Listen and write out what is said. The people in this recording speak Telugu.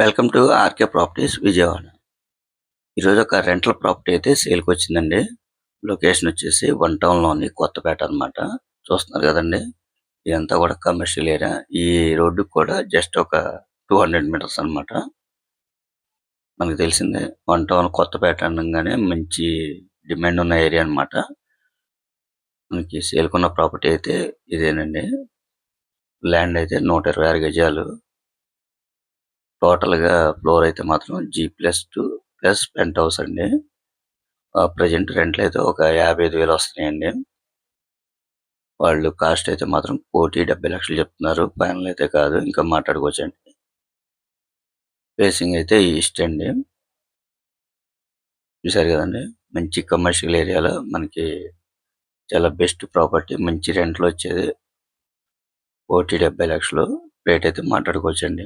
Welcome to RK properties Vijayawada. ఈరోజు ఒక రెంటల్ ప్రాపర్టీ అయితే సేల్కి వచ్చిందండి. లొకేషన్ వచ్చేసి వన్ టౌన్లోని కొత్తపేట అన్నమాట. చూస్తున్నారు కదండి ఇదంతా కూడా కమర్షియల్ ఏరియా. ఈ రోడ్డు కూడా జస్ట్ ఒక టూ హండ్రెడ్ మీటర్స్ అన్నమాట. మనకు తెలిసిందే వన్ టౌన్ కొత్తపేట అనగానే మంచి డిమాండ్ ఉన్న ఏరియా అన్నమాట. మనకి సేల్కున్న ప్రాపర్టీ అయితే ఇదేనండి. ల్యాండ్ అయితే నూట ఇరవై ఆరు గజాలు. టోటల్గా ఫ్లోర్ అయితే మాత్రం G plus two plus penthouse అండి. ప్రజెంట్ రెంట్లు అయితే ఒక యాభై ఐదు వేలు వస్తున్నాయండి. వాళ్ళు కాస్ట్ అయితే మాత్రం కోటి డెబ్బై లక్షలు చెప్తున్నారు. ఫైనల్ అయితే కాదు. ఇంకా మాట్లాడుకోవచ్చండి. ఫేసింగ్ అయితే ఈస్ట్ అండి. చూసారు కదండి? మంచి కమర్షియల్ ఏరియాలో మనకి చాలా బెస్ట్ ప్రాపర్టీ. మంచి రెంట్లు వచ్చేది కోటి డెబ్బై లక్షలు. రేట్ అయితే మాట్లాడుకోవచ్చండి.